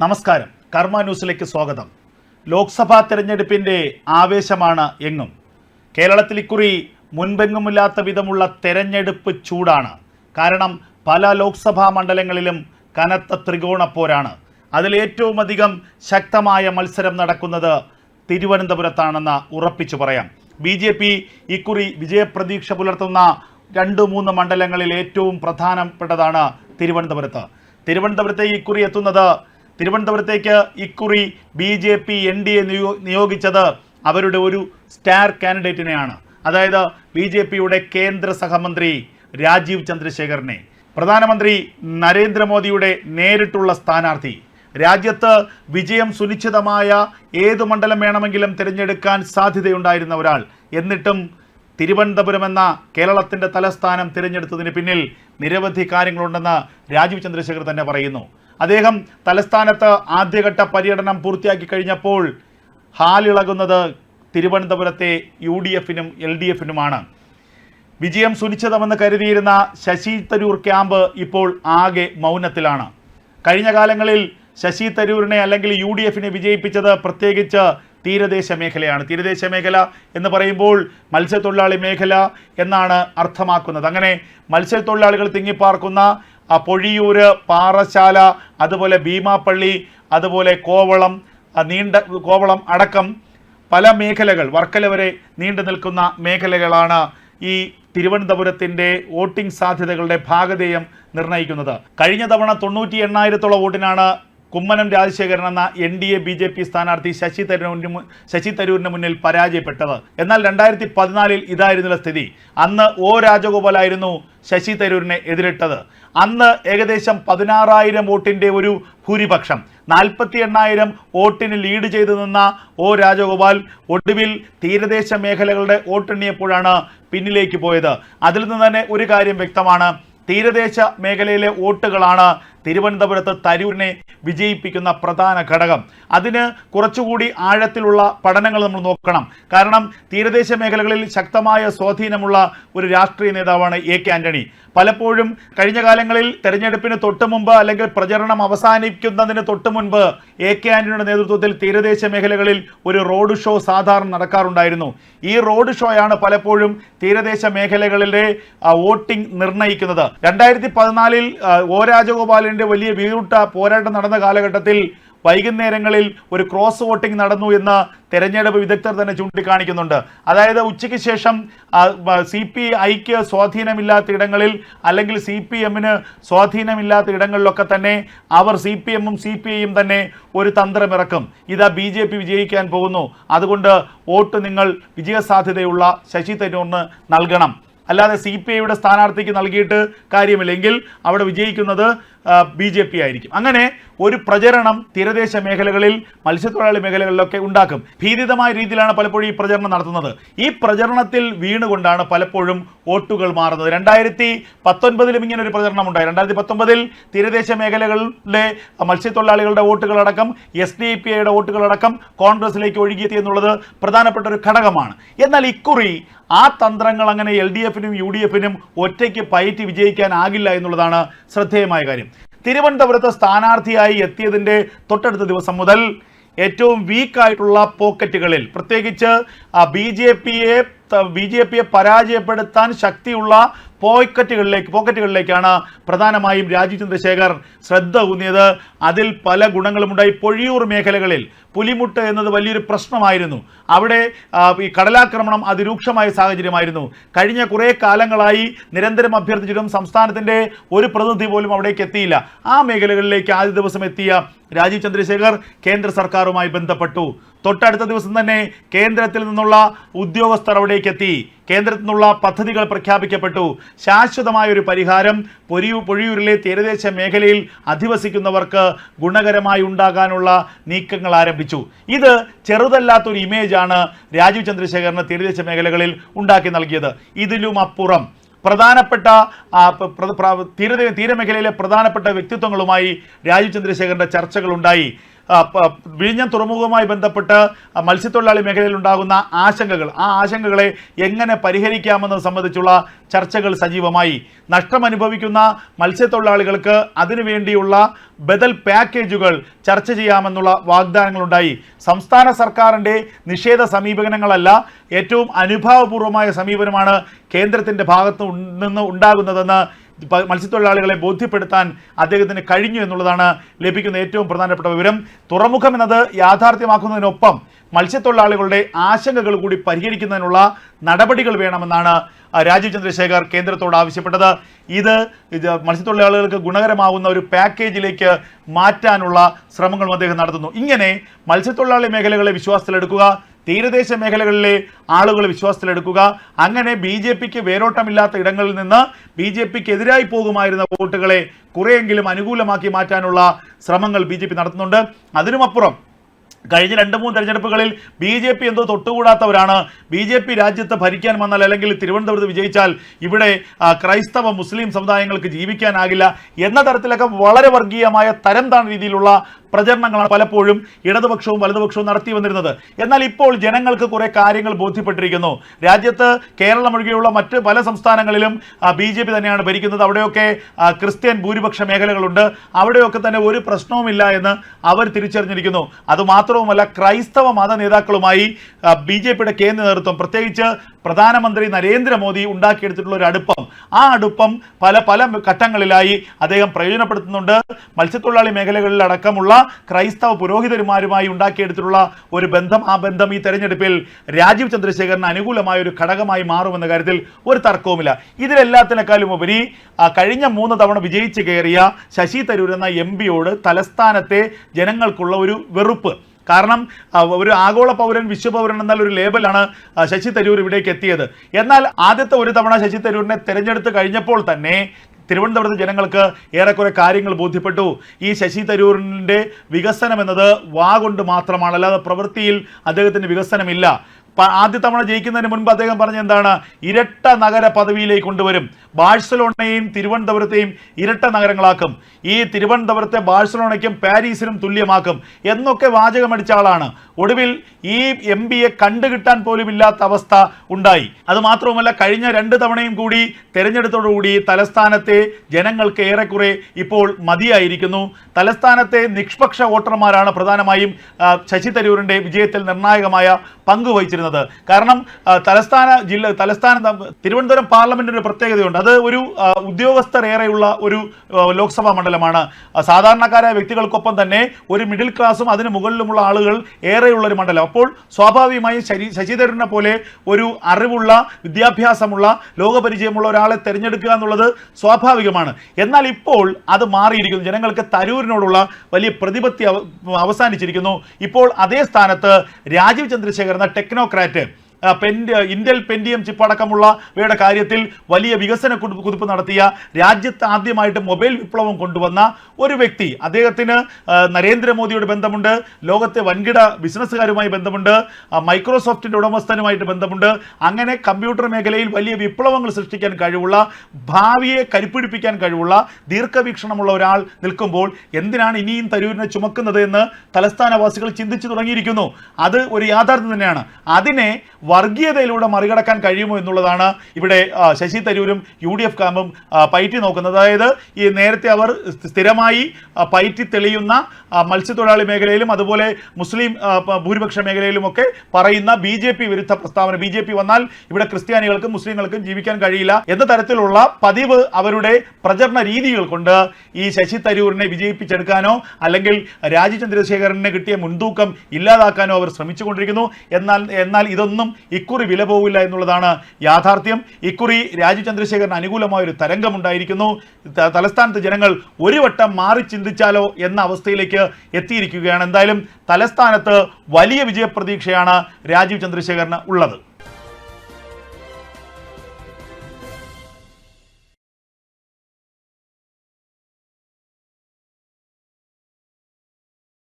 നമസ്കാരം. കർമ്മ ന്യൂസിലേക്ക് സ്വാഗതം. ലോക്സഭാ തെരഞ്ഞെടുപ്പിന്റെ ആവേശമാണ് എങ്ങും. കേരളത്തിൽ ഇക്കുറി മുൻപെങ്ങുമില്ലാത്ത വിധമുള്ള തെരഞ്ഞെടുപ്പ് ചൂടാണ്. കാരണം പല ലോക്സഭാ മണ്ഡലങ്ങളിലും കനത്ത ത്രികോണ പോരാണ്. അതിൽ ഏറ്റവും അധികം ശക്തമായ മത്സരം നടക്കുന്നത് തിരുവനന്തപുരത്താണെന്ന് ഉറപ്പിച്ചു പറയാം. ബി ജെ പി ഇക്കുറി വിജയപ്രതീക്ഷ പുലർത്തുന്ന രണ്ട് മൂന്ന് മണ്ഡലങ്ങളിൽ ഏറ്റവും പ്രധാനപ്പെട്ടതാണ് തിരുവനന്തപുരത്ത്. തിരുവനന്തപുരത്തേക്ക് ഇക്കുറി എത്തുന്നത് തിരുവനന്തപുരത്തേക്ക് ഇക്കുറി B J P N D A നിയോഗിച്ചത് അവരുടെ ഒരു സ്റ്റാർ കാൻഡിഡേറ്റിനെയാണ്. അതായത് ബി ജെ പിയുടെ കേന്ദ്ര സഹമന്ത്രി രാജീവ് ചന്ദ്രശേഖറിനെ പ്രധാനമന്ത്രി നരേന്ദ്രമോദിയുടെ നേരിട്ടുള്ള സ്ഥാനാർത്ഥി. രാജ്യത്ത് വിജയം സുനിശ്ചിതമായ ഏതു മണ്ഡലം വേണമെങ്കിലും തിരഞ്ഞെടുക്കാൻ സാധ്യതയുണ്ടായിരുന്ന ഒരാൾ. എന്നിട്ടും തിരുവനന്തപുരം എന്ന കേരളത്തിന്റെ തലസ്ഥാനം തിരഞ്ഞെടുത്തതിന് പിന്നിൽ നിരവധി കാര്യങ്ങളുണ്ടെന്ന് രാജീവ് ചന്ദ്രശേഖർ തന്നെ പറയുന്നു. അദ്ദേഹം തലസ്ഥാനത്ത് ആദ്യഘട്ട പര്യടനം പൂർത്തിയാക്കി കഴിഞ്ഞപ്പോൾ ഹാലിളകുന്നത് തിരുവനന്തപുരത്തെ യു ഡി എഫിനും എൽ ഡി എഫിനുമാണ് വിജയം സുനിശ്ചിതമെന്ന് കരുതിയിരുന്ന ശശി തരൂർ ക്യാമ്പ് ഇപ്പോൾ ആകെ മൗനത്തിലാണ്. കഴിഞ്ഞ കാലങ്ങളിൽ ശശി തരൂരിനെ അല്ലെങ്കിൽ യു ഡി എഫിനെ വിജയിപ്പിച്ചത് പ്രത്യേകിച്ച് തീരദേശ മേഖലയാണ്. തീരദേശ മേഖല എന്ന് പറയുമ്പോൾ മത്സ്യത്തൊഴിലാളി മേഖല എന്നാണ് അർത്ഥമാക്കുന്നത്. അങ്ങനെ മത്സ്യത്തൊഴിലാളികൾ തിങ്ങിപ്പാർക്കുന്ന പൊഴിയൂര് പാറശാല അതുപോലെ ഭീമാപ്പള്ളി അതുപോലെ കോവളം നീണ്ട കോവളം അടക്കം പല മേഖലകൾ വർക്കല വരെ നീണ്ടു നിൽക്കുന്ന മേഖലകളാണ് ഈ തിരുവനന്തപുരത്തിന്റെ വോട്ടിംഗ് സാധ്യതകളുടെ ഭാഗധേയം നിർണയിക്കുന്നത് കഴിഞ്ഞ തവണ തൊണ്ണൂറ്റി എണ്ണായിരത്തോളം വോട്ടിനാണ് കുമ്മനം രാജശേഖരൻ എന്ന N D A B J P സ്ഥാനാർത്ഥി ശശി തരൂരിന് ശശി തരൂരിന് മുന്നിൽ പരാജയപ്പെട്ടത്. എന്നാൽ രണ്ടായിരത്തി പതിനാലിൽ ഇതായിരുന്നില്ല സ്ഥിതി. അന്ന് ഒ രാജഗോപാലായിരുന്നു ശശി തരൂരിനെ എതിരിട്ടത്. അന്ന് ഏകദേശം പതിനാറായിരം വോട്ടിന്റെ ഒരു ഭൂരിപക്ഷം നാൽപ്പത്തി എണ്ണായിരം വോട്ടിന് ലീഡ് ചെയ്തു നിന്ന ഒ രാജഗോപാൽ ഒടുവിൽ തീരദേശ മേഖലകളുടെ വോട്ടെണ്ണിയപ്പോഴാണ് പിന്നിലേക്ക് പോയത്. അതിൽ നിന്ന് തന്നെ ഒരു കാര്യം വ്യക്തമാണ്. തീരദേശ മേഖലയിലെ വോട്ടുകളാണ് തിരുവനന്തപുരത്ത് തരൂരിനെ വിജയിപ്പിക്കുന്ന പ്രധാന ഘടകം. അതിന് കുറച്ചുകൂടി ആഴത്തിലുള്ള പഠനങ്ങൾ നമ്മൾ നോക്കണം. കാരണം തീരദേശ മേഖലകളിൽ ശക്തമായ സ്വാധീനമുള്ള ഒരു രാഷ്ട്രീയ നേതാവാണ് എ കെ ആന്റണി. പലപ്പോഴും കഴിഞ്ഞ കാലങ്ങളിൽ തെരഞ്ഞെടുപ്പിന് തൊട്ട് മുമ്പ് അല്ലെങ്കിൽ പ്രചരണം അവസാനിക്കുന്നതിന് തൊട്ട് മുൻപ് എ കെ ആന്റണിയുടെ നേതൃത്വത്തിൽ തീരദേശ മേഖലകളിൽ ഒരു റോഡ് ഷോ സാധാരണ നടക്കാറുണ്ടായിരുന്നു. ഈ റോഡ് ഷോയാണ് പലപ്പോഴും തീരദേശ മേഖലകളിലെ വോട്ടിംഗ് നിർണയിക്കുന്നത്. രണ്ടായിരത്തി പതിനാലിൽ ഒ രാജഗോപാലിന്റെ വലിയ വീറുട്ട പോരാട്ടം നടന്ന കാലഘട്ടത്തിൽ വൈകുന്നേരങ്ങളിൽ ഒരു ക്രോസ് വോട്ടിംഗ് നടന്നു എന്ന് തെരഞ്ഞെടുപ്പ് വിദഗ്ധർ തന്നെ ചൂണ്ടിക്കാണിക്കുന്നുണ്ട്. അതായത് ഉച്ചയ്ക്ക് ശേഷം സി പി ഐക്ക് സ്വാധീനമില്ലാത്ത ഇടങ്ങളിൽ അല്ലെങ്കിൽ സി പി എമ്മിന് സ്വാധീനമില്ലാത്ത ഇടങ്ങളിലൊക്കെ തന്നെ അവർ സി പി എമ്മും സി പി ഐയും തന്നെ ഒരു തന്ത്രമിറക്കും. ഇതാ ബി ജെ പി വിജയിക്കാൻ പോകുന്നു. അതുകൊണ്ട് വോട്ട് നിങ്ങൾ വിജയസാധ്യതയുള്ള ശശി തരൂറിന് നൽകണം. അല്ലാതെ സി പി ഐയുടെ സ്ഥാനാർത്ഥിക്ക് നൽകിയിട്ട് കാര്യമില്ലെങ്കിൽ അവിടെ വിജയിക്കുന്നത് ബി ജെ പി ആയിരിക്കും. അങ്ങനെ ഒരു പ്രചരണം തീരദേശ മേഖലകളിൽ മത്സ്യത്തൊഴിലാളി മേഖലകളിലൊക്കെ ഉണ്ടാക്കും. ഭീതിതമായ രീതിയിലാണ് പലപ്പോഴും ഈ പ്രചരണം നടത്തുന്നത്. ഈ പ്രചരണത്തിൽ വീണുകൊണ്ടാണ് പലപ്പോഴും വോട്ടുകൾ മാറുന്നത്. രണ്ടായിരത്തി പത്തൊൻപതിലും ഇങ്ങനെ ഒരു പ്രചരണം ഉണ്ടായി രണ്ടായിരത്തി പത്തൊമ്പതിൽ തീരദേശ മേഖലകളിലെ മത്സ്യത്തൊഴിലാളികളുടെ വോട്ടുകളടക്കം എസ് ഡി പി ഐയുടെ വോട്ടുകളടക്കം കോൺഗ്രസിലേക്ക് ഒഴുകിയെത്തി എന്നുള്ളത് പ്രധാനപ്പെട്ട ഒരു ഘടകമാണ്. എന്നാൽ ഇക്കുറി ആ തന്ത്രങ്ങൾ അങ്ങനെ എൽ ഡി എഫിനും യു ഡി എഫിനും ഒറ്റയ്ക്ക് പയറ്റി വിജയിക്കാനാകില്ല എന്നുള്ളതാണ് ശ്രദ്ധേയമായ കാര്യം. തിരുവനന്തപുരത്ത് സ്ഥാനാർത്ഥിയായി എത്തിയതിന്റെ തൊട്ടടുത്ത ദിവസം മുതൽ ഏറ്റവും വീക്കായിട്ടുള്ള പോക്കറ്റുകളിൽ പ്രത്യേകിച്ച് ബി ജെ പിയെ ബി ജെ പിയെ പരാജയപ്പെടുത്താൻ ശക്തിയുള്ള പോക്കറ്റുകളിലേക്ക് പോക്കറ്റുകളിലേക്കാണ് പ്രധാനമായും രാജീവ് ചന്ദ്രശേഖർ ശ്രദ്ധ ഊന്നിയത്. അതിൽ പല ഗുണങ്ങളുമുണ്ടായി. പൊഴിയൂർ മേഖലകളിൽ പുലിമുട്ട് എന്നത് വലിയൊരു പ്രശ്നമായിരുന്നു. അവിടെ ഈ കടലാക്രമണം അതിരൂക്ഷമായ സാഹചര്യമായിരുന്നു. കഴിഞ്ഞ കുറേ കാലങ്ങളായി നിരന്തരം അഭ്യർത്ഥിച്ചിട്ടും സംസ്ഥാനത്തിന്റെ ഒരു പ്രതിനിധി പോലും അവിടേക്ക് എത്തിയില്ല. ആ മേഖലകളിലേക്ക് ആദ്യ ദിവസം എത്തിയ രാജീവ് ചന്ദ്രശേഖർ കേന്ദ്ര സർക്കാരുമായി ബന്ധപ്പെട്ടു. തൊട്ടടുത്ത ദിവസം തന്നെ കേന്ദ്രത്തിൽ നിന്നുള്ള ഉദ്യോഗസ്ഥർ അവിടേക്ക് എത്തി. കേന്ദ്രത്തിൽ നിന്നുള്ള പദ്ധതികൾ പ്രഖ്യാപിക്കപ്പെട്ടു. ശാശ്വതമായ ഒരു പരിഹാരം പൊരിയൂ പൊഴിയൂരിലെ തീരദേശ മേഖലയിൽ അധിവസിക്കുന്നവർക്ക് ഗുണകരമായി ഉണ്ടാകാനുള്ള നീക്കങ്ങൾ ആരംഭിച്ചു. ഇത് ചെറുതല്ലാത്തൊരു ഇമേജാണ് രാജീവ് ചന്ദ്രശേഖരന് തീരദേശ മേഖലകളിൽ ഉണ്ടാക്കി നൽകിയത്. ഇതിലും അപ്പുറം പ്രധാനപ്പെട്ട തീരമേഖലയിലെ പ്രധാനപ്പെട്ട വ്യക്തിത്വങ്ങളുമായി രാജീവ് ചന്ദ്രശേഖരന്റെ ചർച്ചകളുണ്ടായി വിഴിഞ്ഞം തുറമുഖവുമായി ബന്ധപ്പെട്ട് മത്സ്യത്തൊഴിലാളി മേഖലയിൽ ഉണ്ടാകുന്ന ആശങ്കകൾ. ആ ആശങ്കകളെ എങ്ങനെ പരിഹരിക്കാമെന്നത് സംബന്ധിച്ചുള്ള ചർച്ചകൾ സജീവമായി. നഷ്ടം അനുഭവിക്കുന്ന മത്സ്യത്തൊഴിലാളികൾക്ക് അതിനുവേണ്ടിയുള്ള ബദൽ പാക്കേജുകൾ ചർച്ച ചെയ്യാമെന്നുള്ള വാഗ്ദാനങ്ങളുണ്ടായി. സംസ്ഥാന സർക്കാരിന്റെ നിഷേധ സമീപനങ്ങളല്ല ഏറ്റവും അനുഭാവപൂർവമായ സമീപനമാണ് കേന്ദ്രത്തിന്റെ ഭാഗത്തു നിന്ന് ഉണ്ടാകുന്നതെന്ന് മത്സ്യത്തൊഴിലാളികളെ ബോധ്യപ്പെടുത്താൻ അദ്ദേഹത്തിന് കഴിഞ്ഞു എന്നുള്ളതാണ് ലഭിക്കുന്ന ഏറ്റവും പ്രധാനപ്പെട്ട വിവരം. തുറമുഖം എന്നത് യാഥാർത്ഥ്യമാക്കുന്നതിനൊപ്പം മത്സ്യത്തൊഴിലാളികളുടെ ആശങ്കകൾ കൂടി പരിഹരിക്കുന്നതിനുള്ള നടപടികൾ വേണമെന്നാണ് രാജീവ് ചന്ദ്രശേഖർ കേന്ദ്രത്തോട് ആവശ്യപ്പെട്ടത്. ഇത് മത്സ്യത്തൊഴിലാളികൾക്ക് ഗുണകരമാവുന്ന ഒരു പാക്കേജിലേക്ക് മാറ്റാനുള്ള ശ്രമങ്ങളും അദ്ദേഹം നടത്തുന്നു. ഇങ്ങനെ മത്സ്യത്തൊഴിലാളി മേഖലകളെ വിശ്വാസത്തിലെടുക്കുക തീരദേശ മേഖലകളിലെ ആളുകൾ വിശ്വാസത്തിലെടുക്കുക. അങ്ങനെ ബി ജെ പിക്ക് വേരോട്ടമില്ലാത്ത ഇടങ്ങളിൽ നിന്ന് ബി ജെ പിക്ക് എതിരായി പോകുമായിരുന്ന വോട്ടുകളെ കുറെയെങ്കിലും അനുകൂലമാക്കി മാറ്റാനുള്ള ശ്രമങ്ങൾ ബി ജെ പി നടത്തുന്നുണ്ട്. അതിനുമപ്പുറം കഴിഞ്ഞ രണ്ട് മൂന്ന് തെരഞ്ഞെടുപ്പുകളിൽ ബി ജെ പി എന്തോ തൊട്ടുകൂടാത്തവരാണ്. ബി ജെ പി രാജ്യത്ത് ഭരിക്കാൻ വന്നാൽ അല്ലെങ്കിൽ തിരുവനന്തപുരത്ത് വിജയിച്ചാൽ ഇവിടെ ക്രൈസ്തവ മുസ്ലിം സമുദായങ്ങൾക്ക് ജീവിക്കാനാകില്ല. എന്ന തരത്തിലൊക്കെ വളരെ വർഗീയമായ തരം താണ രീതിയിലുള്ള പ്രചരണങ്ങളാണ് പലപ്പോഴും ഇടതുപക്ഷവും വലതുപക്ഷവും നടത്തി വന്നിരുന്നത്. എന്നാൽ ഇപ്പോൾ ജനങ്ങൾക്ക് കുറേ കാര്യങ്ങൾ ബോധ്യപ്പെട്ടിരിക്കുന്നു. രാജ്യത്ത് കേരളം ഒഴികെയുള്ള മറ്റ് പല സംസ്ഥാനങ്ങളിലും ബി ജെ പി തന്നെയാണ് ഭരിക്കുന്നത്. അവിടെയൊക്കെ ക്രിസ്ത്യൻ ഭൂരിപക്ഷ മേഖലകളുണ്ട്. അവിടെയൊക്കെ തന്നെ ഒരു പ്രശ്നവുമില്ല എന്ന് അവർ തിരിച്ചറിഞ്ഞിരിക്കുന്നു. അതുമാത്രവുമല്ല ക്രൈസ്തവ മത നേതാക്കളുമായി ബി ജെ പിയുടെ കേന്ദ്ര നേതൃത്വം പ്രത്യേകിച്ച് പ്രധാനമന്ത്രി നരേന്ദ്രമോദി ഉണ്ടാക്കിയെടുത്തിട്ടുള്ള ഒരു അടുപ്പം. ആ അടുപ്പം പല പല ഘട്ടങ്ങളിലായി അദ്ദേഹം പ്രയോജനപ്പെടുത്തുന്നുണ്ട്. മത്സ്യത്തൊഴിലാളി മേഖലകളിൽ അടക്കമുള്ള ക്രൈസ്തവ പുരോഹിതന്മാരുമായി ഉണ്ടാക്കിയെടുത്തിട്ടുള്ള ഒരു ബന്ധം. ആ ബന്ധം ഈ തെരഞ്ഞെടുപ്പിൽ രാജീവ് ചന്ദ്രശേഖരന് അനുകൂലമായ ഒരു ഘടകമായി മാറുമെന്ന കാര്യത്തിൽ ഒരു തർക്കവുമില്ല. ഇതിലെല്ലാത്തിനേക്കാളും ഉപരി കഴിഞ്ഞ മൂന്ന് തവണ വിജയിച്ച് കയറിയ ശശി തരൂർ എന്ന എം പിയോട് തലസ്ഥാനത്തെ ജനങ്ങൾക്കുള്ള ഒരു വെറുപ്പ്. കാരണം ഒരു ആഗോള പൗരൻ വിശ്വപൗരൻ എന്നാൽ ഒരു ലേബലാണ് ശശി തരൂർ ഇവിടേക്ക് എത്തിയത്. എന്നാൽ ആദ്യത്തെ ഒരു തവണ ശശി തരൂരിനെ തിരഞ്ഞെടുത്ത് കഴിഞ്ഞപ്പോൾ തന്നെ തിരുവനന്തപുരത്ത് ജനങ്ങൾക്ക് ഏറെക്കുറെ കാര്യങ്ങൾ ബോധ്യപ്പെട്ടു. ഈ ശശി തരൂരിന്റെ വികസനം എന്നത് വാ കൊണ്ട് മാത്രമാണ്. അല്ലാതെ പ്രവൃത്തിയിൽ അദ്ദേഹത്തിന്റെ വികസനമില്ല. ആദ്യ തവണ ജയിക്കുന്നതിന് മുൻപ് അദ്ദേഹം പറഞ്ഞ എന്താണ്? ഇരട്ട നഗര പദവിയിലേക്ക് കൊണ്ടുവരും. ബാഴ്സലോണയെയും തിരുവനന്തപുരത്തെയും ഇരട്ട നഗരങ്ങളാക്കും. ഈ തിരുവനന്തപുരത്തെ ബാഴ്സലോണയ്ക്കും പാരീസിനും തുല്യമാക്കും. എന്നൊക്കെ വാചകമടിച്ച ആളാണ്. ഒടുവിൽ ഈ എം പിയെ കണ്ടുകിട്ടാൻ പോലും ഇല്ലാത്ത അവസ്ഥ ഉണ്ടായി. അത് മാത്രവുമല്ല കഴിഞ്ഞ രണ്ട് തവണയും കൂടി തെരഞ്ഞെടുത്തോടുകൂടി തലസ്ഥാനത്തെ ജനങ്ങൾക്ക് ഏറെക്കുറെ ഇപ്പോൾ മതിയായിരിക്കുന്നു. തലസ്ഥാനത്തെ നിഷ്പക്ഷ വോട്ടർമാരാണ് പ്രധാനമായും ശശി തരൂരിന്റെ വിജയത്തിൽ നിർണായകമായ പങ്ക് വഹിച്ചിരുന്നത്. കാരണം തലസ്ഥാന ജില്ല തലസ്ഥാന തിരുവനന്തപുരം പാർലമെന്റിന് ഒരു പ്രത്യേകതയുണ്ട്. അത് ഒരു ഉദ്യോഗസ്ഥരേറെയുള്ള ഒരു ലോക്സഭാ മണ്ഡലമാണ്. സാധാരണക്കാരായ വ്യക്തികൾക്കൊപ്പം തന്നെ ഒരു മിഡിൽ ക്ലാസ്സും അതിന് മുകളിലുമുള്ള ആളുകൾ ഏറെയുള്ള ഒരു മണ്ഡലം. അപ്പോൾ സ്വാഭാവികമായും ശരി ശശി തരൂരിനെ പോലെ ഒരു അറിവുള്ള വിദ്യാഭ്യാസമുള്ള ലോകപരിചയമുള്ള ഒരാളെ തിരഞ്ഞെടുക്കുക എന്നുള്ളത് സ്വാഭാവികമാണ്. എന്നാൽ ഇപ്പോൾ അത് മാറിയിരിക്കുന്നു. ജനങ്ങൾക്ക് തരൂരിനോടുള്ള വലിയ പ്രതിപത്തി അവസാനിച്ചിരിക്കുന്നു. ഇപ്പോൾ അതേ സ്ഥാനത്ത് രാജീവ് ചന്ദ്രശേഖർ എന്ന ടെക്നോക്രാറ്റ് ആ, പെൻഡ് ഇന്റൽ പെൻഡിയം ചിപ്പ് അടക്കമുള്ളവയുടെ കാര്യത്തിൽ വലിയ വികസന കുതി- കുതിപ്പ് നടത്തിയ രാജ്യത്ത് ആദ്യമായിട്ട് മൊബൈൽ വിപ്ലവം കൊണ്ടുവന്ന ഒരു വ്യക്തി. അദ്ദേഹത്തിന് നരേന്ദ്രമോദിയോട് ബന്ധമുണ്ട് ലോകത്തെ വൻകിട ബിസിനസ്സുകാരുമായി ബന്ധമുണ്ട് മൈക്രോസോഫ്റ്റിന്റെ ഉടമസ്ഥനുമായിട്ട് ബന്ധമുണ്ട്. അങ്ങനെ കമ്പ്യൂട്ടർ മേഖലയിൽ വലിയ വിപ്ലവങ്ങൾ സൃഷ്ടിക്കാൻ കഴിവുള്ള ഭാവിയെ കരുപ്പിടിപ്പിക്കാൻ കഴിവുള്ള ദീർഘവീക്ഷണമുള്ള ഒരാൾ നിൽക്കുമ്പോൾ എന്തിനാണ് ഇനിയും തരൂരിനെ ചുമക്കുന്നത് എന്ന് തലസ്ഥാനവാസികൾ ചിന്തിച്ചു തുടങ്ങിയിരിക്കുന്നു. അത് ഒരു യാഥാർത്ഥ്യം തന്നെയാണ്. അതിനെ വർഗീയതയിലൂടെ മറികടക്കാൻ കഴിയുമോ എന്നുള്ളതാണ് ഇവിടെ ശശി തരൂരും യു ഡി എഫ് കാമ്പും പയറ്റി നോക്കുന്നത്. അതായത് ഈ നേരത്തെ അവർ സ്ഥിരമായി പയറ്റി തെളിയുന്ന മത്സ്യത്തൊഴിലാളി മേഖലയിലും അതുപോലെ മുസ്ലിം ഭൂരിപക്ഷ മേഖലയിലുമൊക്കെ പറയുന്ന ബി ജെ പി വിരുദ്ധ പ്രസ്താവന. ബി ജെ പി വന്നാൽ ഇവിടെ ക്രിസ്ത്യാനികൾക്കും മുസ്ലിങ്ങൾക്കും ജീവിക്കാൻ കഴിയില്ല എന്ന തരത്തിലുള്ള പതിവ് അവരുടെ പ്രചരണ രീതികൾ കൊണ്ട് ഈ ശശി തരൂരിനെ വിജയിപ്പിച്ചെടുക്കാനോ അല്ലെങ്കിൽ രാജ്യ ചന്ദ്രശേഖരനെ കിട്ടിയ മുൻതൂക്കം ഇല്ലാതാക്കാനോ അവർ ശ്രമിച്ചുകൊണ്ടിരിക്കുന്നു. എന്നാൽ എന്നാൽ ഇതൊന്നും ഇക്കുറി വില പോവില്ല എന്നുള്ളതാണ് യാഥാർത്ഥ്യം. ഇക്കുറി രാജു ചന്ദ്രശേഖരന് അനുകൂലമായ ഒരു തരംഗമുണ്ടായിരിക്കുന്നു തലസ്ഥാനത്ത് ജനങ്ങൾ ഒരു വട്ടം മാറി ചിന്തിച്ചാലോ എന്ന അവസ്ഥയിലേക്ക് എത്തിയിരിക്കുകയാണ്. എന്തായാലും തലസ്ഥാനത്ത് വലിയ വിജയപ്രതീക്ഷയാണ് രാജീവ് ചന്ദ്രശേഖരന് ഉള്ളത്.